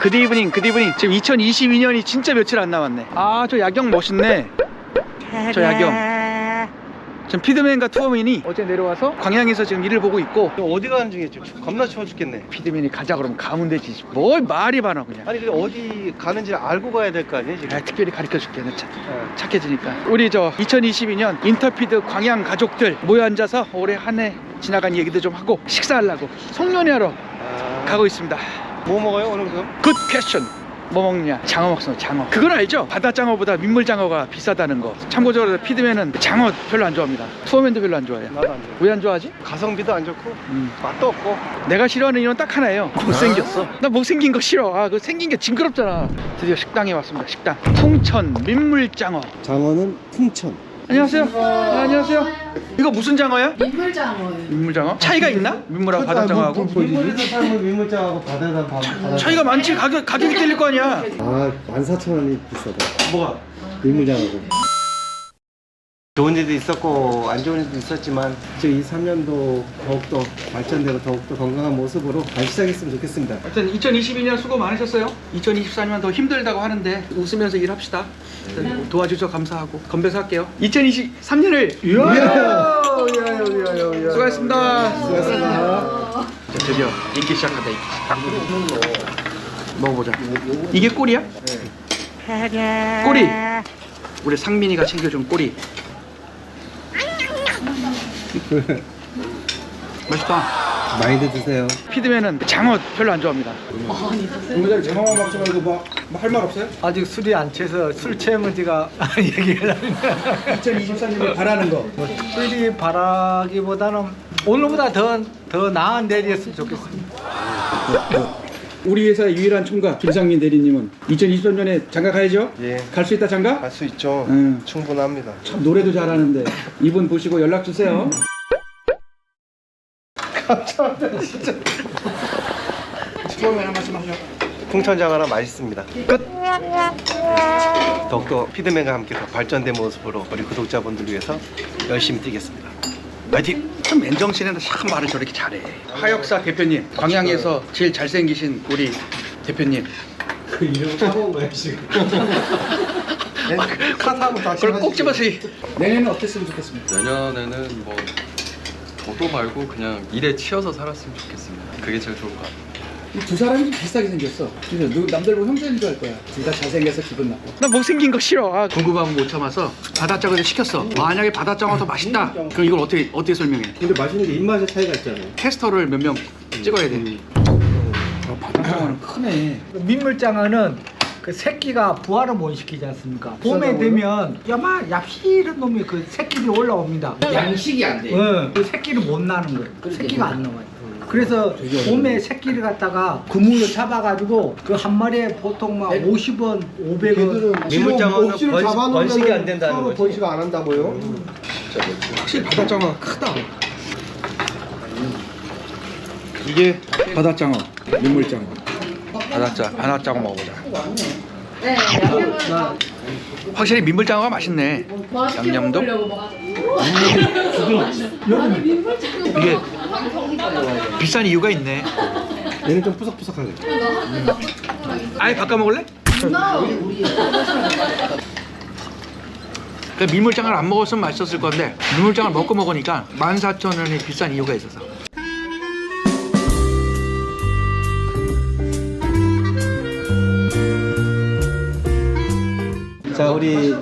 굿 이브닝 굿 이브닝 지금 2022년이 진짜 며칠 안 남았네. 아 저 야경 멋있네. 저 야경. 지금 피드맨과 투어맨이 어제 내려와서 광양에서 지금 일을 보고 있고. 어디 가는 중에 지금 겁나 추워 죽겠네. 피드맨이 가자 그러면 가면 되지. 뭘 말이 많아 그냥. 아니 근데 어디 가는지 알고 가야 될 거 아니에요 지금? 아, 특별히 가르쳐 줄게 너 참. 어. 착해지니까. 우리 저 2022년 인터피드 광양 가족들 모여 앉아서 올해 한 해 지나간 얘기도 좀 하고 식사하려고 송년회 하러 아, 가고 있습니다 뭐 먹어요 오늘 그럼? 굿 퀘션 뭐 먹냐? 장어 먹어 장어. 그건 알죠? 바다 장어보다 민물 장어가 비싸다는 거. 참고적으로 피드맨은 장어 별로 안 좋아합니다. 투어맨도 별로 안 좋아해요. 나도 안 좋아. 왜 안 좋아하지? 가성비도 안 좋고 음. 맛도 없고. 내가 싫어하는 이유는 딱 하나예요. 못생겼어. 나 못생긴 거 싫어. 아 그 생긴 게 징그럽잖아. 드디어 식당에 왔습니다 식당. 통천 민물 장어. 장어는 풍천. 안녕하세요 아, 안녕하세요 이거 무슨 장어야? 민물장어예요. 민물장어? 차이가 있나? 민물하고 바다장어하고? 민물에서 삶은 민물장하고 바다장 바다. 차이가 많지 가격, 가격이 틀릴 거 아니야 아, 14,000원이 비싸다. 뭐가? 민물장하고. 좋은 일도 있었고 안 좋은 일도 있었지만 지금 이 3년도 더욱더 발전되고 더욱더 건강한 모습으로 잘 시작했으면 좋겠습니다. 하여튼 2022년 수고 많으셨어요. 2024년 더 힘들다고 하는데 웃으면서 일합시다. 일단 도와주셔서 감사하고 건배사 할게요. 2023년을 수고하셨습니다. 수고하셨습니다. 자, 드디어 인기 시작한다 인기 먹어보자. 이게 꼴이야? 꼬리 우리 상민이가 챙겨준 꼬리 맛있다 많이들 드세요. 피드맨은 장어 별로 안 좋아합니다 오늘 장어만 먹지 말고 뭐할말 없어요? 아직 술이 안 취해서 술 취하면 제가 얘기를 합니다. 2023년에 바라는 거 뭐 특별히 바라기보다는 오늘보다 더, 더 나은 내일이었으면 좋겠습니다. 우리 회사의 유일한 총각 김상민 대리님은 2023년에 장가 가야죠? 예. 갈 수 있다 장가? 갈 수 있죠. 응. 충분합니다. 참 노래도 잘하는데 이분 보시고 연락 주세요. 처음에 한 말씀 하죠. 풍천장어라 맛있습니다. 끝. 더욱더 피드맨과 함께 더 발전된 모습으로 우리 구독자분들 위해서 열심히 뛰겠습니다. 파이팅! 참 맨정신에는 참 말을 저렇게 잘해. 화역사 대표님, 광양에서 제일 잘생기신 우리 대표님. 그 이름 사먹은 거야, 지금. 카타하고 다시 그걸 꼭 집어서 내년은 어땠으면 좋겠습니까? 내년에는 뭐 도도 말고 그냥 일에 치여서 살았으면 좋겠습니다. 그게 제일 좋을 것 같아요. 이 두 사람이 좀 비슷하게 생겼어. 진짜 누 남들 보면 형제인 줄 알 거야. 둘 다 잘생겨서 기분 나빠. 나 못생긴 거 싫어. 아, 궁금하면 못 참아서 바다장어를 시켰어. 만약에 바다장어 더 맛있다. 그럼 이걸 어떻게 어떻게 설명해? 근데 맛있는 게 입맛의 차이가 있잖아요. 테스터를 몇 명 찍어야 돼. 아, 바다장어는 크네. 민물장어는 그 새끼가 부화를 못 시키지 않습니까? 봄에 되면 야마 얍실한 놈이 그 새끼들이 올라옵니다. 양식이 안 돼. 응, 그 새끼를 못 나는 거예요. 그 새끼가 안 나와요. 그래서 봄에 새끼를 갖다가 그물로 잡아가지고 그 한 마리에 보통 막 50원, 500원. 민물장어는 번식- 번식이 안 된다는 거지. 번식 안 한다고요? 확실히 바다장어가 크다. 이게 바다장어, 민물장어. 바다장, 바다장어 먹어보자. 네, 양념은 확실히 민물장어가 맛있네. 맛있게 양념도? 먹으려고 막. 아니 민물장어. 이게 비싼 이유가 있네. 얘는 좀 푸석푸석하게. 아예 바꿔 먹을래? 그 민물장어를 안 먹었으면 맛있었을 건데 민물장어를 먹고 먹으니까 14,000원이 비싼 이유가 있어서 자, 우리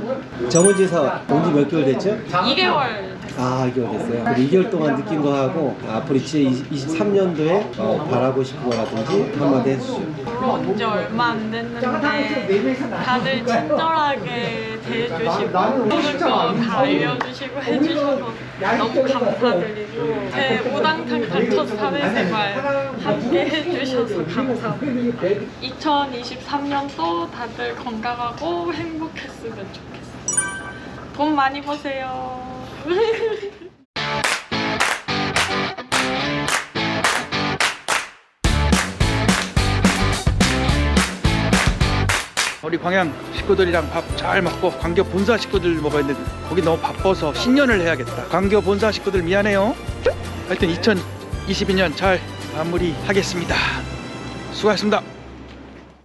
정은지사 온지 몇 개월 됐죠? 2개월 아, 2개월 됐어요. 그 2개월 동안 느낀 거하고 앞으로 2023년도에 어, 바라고 싶은 거라든지 한마디 해주시죠. 온지 얼마 안 됐는데 다들 친절하게 대해주시고 모든 거다 알려주시고 해주셔서 너무 감사드리고 제 우당탕 닥쳐 사회생활 함께 해주셔서 감사합니다 2023년도 다들 건강하고 행복했으면 좋겠어요 돈 많이 버세요 우리 광양 식구들이랑 밥 잘 먹고 광교 본사 식구들 먹어야 되는데 거기 너무 바빠서 신년을 해야겠다. 광교 본사 식구들 미안해요. 하여튼 2022년 잘 마무리하겠습니다. 수고하셨습니다